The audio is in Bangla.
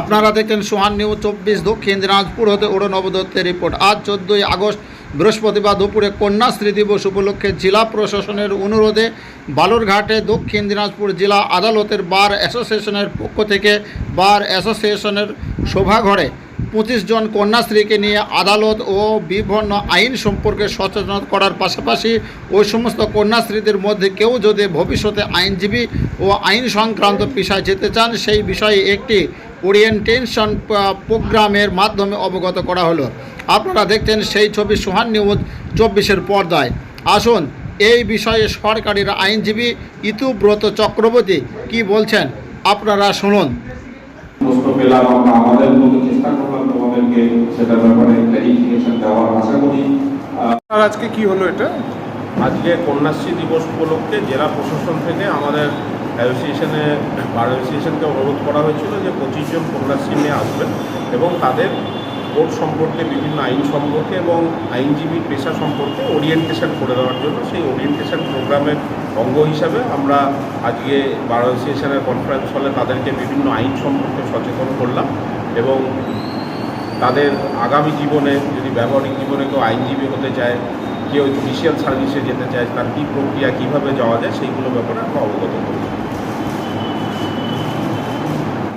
আপনারা দেখেন সোহান নিউজ চব্বিশ দক্ষিণ দিনাজপুর হতে অরুণব অবদত্তের রিপোর্ট। আজ চোদ্দই আগস্ট বৃহস্পতিবার দুপুরে কন্যাশ্রী দিবস উপলক্ষে জেলা প্রশাসনের অনুরোধে বালুরঘাটে দক্ষিণ দিনাজপুর জেলা আদালতের বার অ্যাসোসিয়েশনের পক্ষ থেকে বার অ্যাসোসিয়েশনের সভাঘরে পঁচিশ জন কন্যাশ্রীকে নিয়ে আদালত ও বিভিন্ন আইন সম্পর্কে সচেতন করার পাশাপাশি ওই সমস্ত কন্যাশ্রীদের মধ্যে কেউ যদি ভবিষ্যতে আইনজীবী ও আইন সংক্রান্ত পেশায় যেতে চান, সেই বিষয়ে একটি ওরিয়েন্টেশন প্রোগ্রামের মাধ্যমে অবগত করা হলো। আপনারা দেখছেন সেই ছবি সোহান নিউজ চব্বিশের পর্দায়। আসুন এই বিষয়ে সরকারি আইনজীবী ইতুব্রত চক্রবর্তী কি বলছেন আপনারা শুনুন। প্রশ্ন পেলাম আমরা আমাদের মতো চেষ্টা করলাম তোমাদেরকে সেটার ব্যাপারে ক্লারিফিকেশন দেওয়ার আশা করি আর আজকে কি হলো এটা? আজকে কন্যাশ্রী দিবস উপলক্ষে জেলা প্রশাসন থেকে আমাদের অ্যাসোসিয়েশনে বার অ্যাসোসিয়েশনকে অনুরোধ করা হয়েছিল যে পঁচিশ জন কন্যাশ্রী নিয়ে আসবেন এবং তাদের কোর্ট সম্পর্কে বিভিন্ন আইন সম্পর্কে এবং আইনজীবী পেশা সম্পর্কে ওরিয়েন্টেশন করে দেওয়ার জন্য সেই ওরিয়েন্টেশন প্রোগ্রামের অঙ্গ হিসাবে আমরা আজকে বার অ্যাসোসিয়েশনের কনফারেন্স হলে তাদেরকে বিভিন্ন আইন সম্পর্কে সচেতন করলাম এবং তাদের আগামী জীবনে যদি ব্যবহারিক জীবনে কেউ আইনজীবী হতে চায় কেউ জুডিশিয়াল সার্ভিসে যেতে চায়, তার কী প্রক্রিয়া, কীভাবে যাওয়া যায়, সেইগুলো ব্যাপারে আমরা অবগত করি